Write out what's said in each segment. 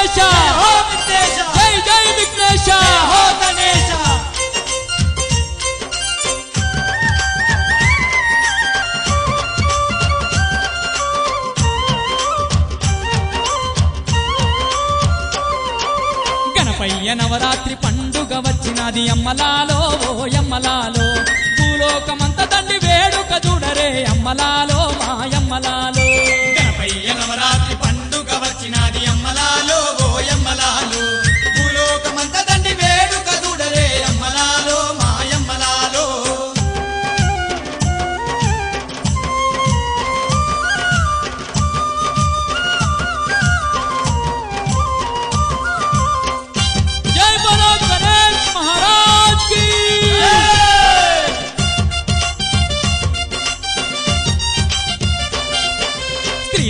విఘ్నేశ! జై జై విఘ్నేశ! గణపయ్య నవరాత్రి పండుగ వచ్చినది అమ్మలాలో ఓ అమ్మలాలో భూలోకమంత తండ్రి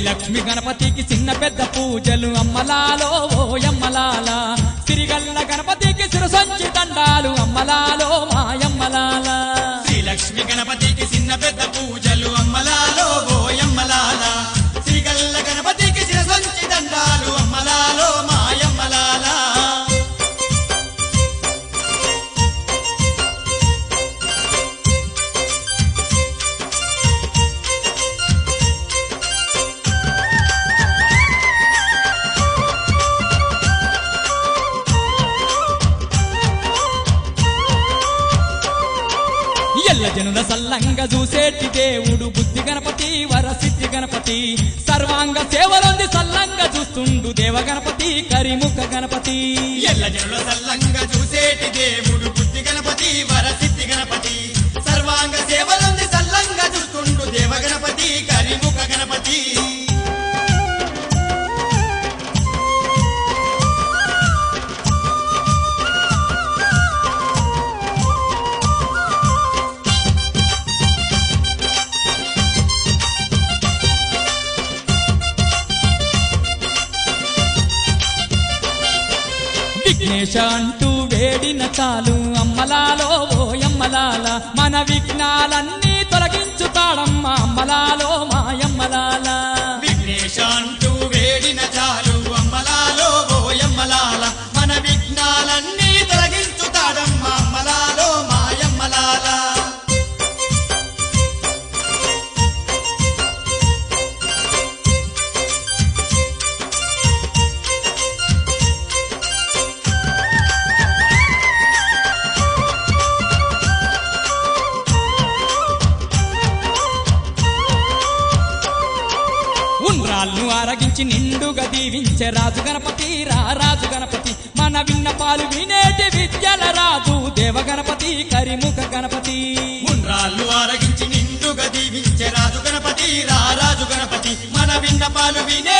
లక్ష్మి గణపతికి చిన్న పెద్ద పూజలు అమ్మలాలో ఓ అమ్మలాల సిరిగల్ల గణపతికి సిరసంచి దండాలు అమ్మలాల జనుల సల్లంగా చూసేటి దేవుడు. బుద్ధి గణపతి వరసిద్ధి గణపతి. సర్వాంగ సేవలొంది సల్లంగా చూస్తుండు దేవ గణపతి కరిముఖ గణపతి. ఎల్ల జనుల సల్లంగా చూసే విఘ్నేశ అంటూ వేడిన చాలు. అమ్మలాలో ఓ అమ్మలాల మన విఘ్నాలన్నీ తొలగించుతాడమ్మా అమ్మలాలో ఉండ్రాళ్ళు ఆరగించి నిండుగా దీవించే రాజు గణపతి రా రాజు గణపతి. మన విన్నపాలు వినేటి విద్యల రాజు దేవ గణపతి కరిముఖ గణపతి. ఉండ్రాళ్ళు ఆరగించి నిండుగా దీవించే రాజు గణపతి రా రాజు గణపతి. మన విన్నపాలు వినే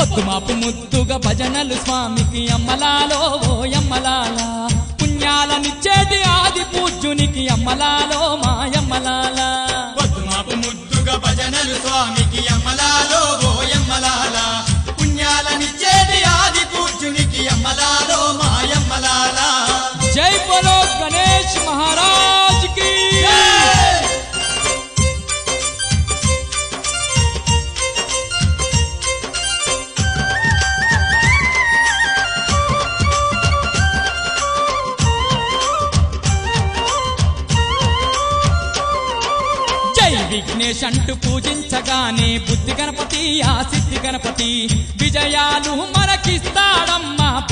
పొద్దుమాపు ముద్దుగా భజనలు స్వామికి అమ్మలాలో ఓ అమ్మలాల పుణ్యాలనిచ్చేటి ఆది పూజ్యునికి అమ్మలాలో విఘ్నేష్ అంటూ పూజించగానే బుద్ధి గణపతి ఆ సిద్ధి గణపతి. విజయాలు మనకిస్తాడమ్మా.